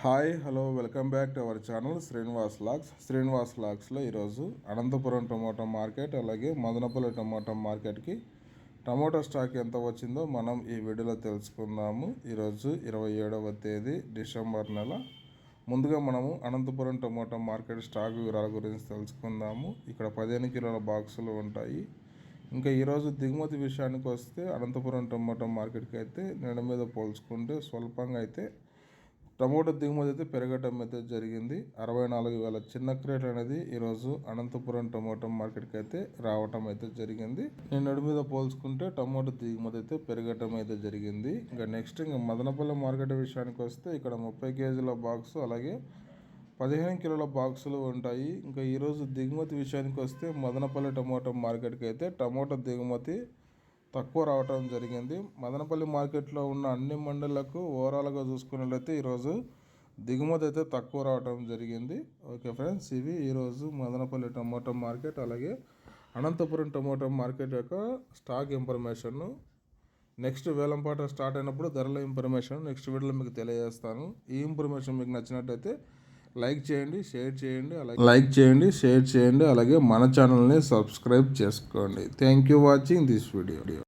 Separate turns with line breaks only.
Hi hello welcome back to our channel Srinivas lakhs. Srinivas లాక్స్లో ఈరోజు Anantapuram tomato market అలాగే Madanapalle tomato మార్కెట్కి టమోటా స్టాక్ ఎంత వచ్చిందో మనం ఈ వీడియోలో తెలుసుకుందాము. ఈరోజు ఇరవై ఏడవ తేదీ డిసెంబర్ నెల. ముందుగా మనము అనంతపురం టమోటా మార్కెట్ స్టాక్ వివరాల గురించి తెలుసుకుందాము. ఇక్కడ పదిహేను కిలోల బాక్సులు ఉంటాయి. ఇంకా ఈరోజు దిగుమతి విషయానికి వస్తే అనంతపురం టమోటా మార్కెట్కి అయితే నెల మీద పోల్చుకుంటే స్వల్పంగా అయితే టమోటా దిగుమతి అయితే పెరగటం అయితే జరిగింది. అరవై నాలుగు వేల చిన్న క్రేట్ అనేది ఈరోజు అనంతపురం టమోటా మార్కెట్కి అయితే రావటం అయితే జరిగింది. నిన్నటి మీద పోల్చుకుంటే టమోటా దిగుమతి అయితే పెరగటం అయితే జరిగింది. ఇంకా నెక్స్ట్ ఇంకా మదనపల్లి మార్కెట్ విషయానికి వస్తే ఇక్కడ ముప్పై కేజీల బాక్స్ అలాగే పదిహేను కిలోల బాక్సులు ఉంటాయి. ఇంకా ఈరోజు దిగుమతి విషయానికి వస్తే మదనపల్లి టమోటా మార్కెట్కి అయితే టమోటా దిగుమతి తక్కువ రావటం జరిగింది. మదనపల్లి మార్కెట్లో ఉన్న అన్ని మండళ్ళకు ఓవరాల్గా చూసుకున్నట్లయితే ఈరోజు దిగుమతి అయితే తక్కువ రావటం జరిగింది. ఓకే ఫ్రెండ్స్ ఇవి ఈరోజు మదనపల్లి టమాటో మార్కెట్ అలాగే అనంతపురం టమాటో మార్కెట్ యొక్క స్టాక్ ఇన్ఫర్మేషన్ నెక్స్ట్ వేలంపాట స్టార్ట్ అయినప్పుడు ధరల ఇన్ఫర్మేషన్ నెక్స్ట్ వీడియోలో మీకు తెలియజేస్తాను. ఈ ఇన్ఫర్మేషన్ మీకు నచ్చినట్టయితే లైక్ చేయండి షేర్ చేయండి అలాగే లైక్ చేయండి షేర్ చేయండి అలాగే మన ఛానల్ని సబ్స్క్రైబ్ చేసుకోండి. Thank you watching this video.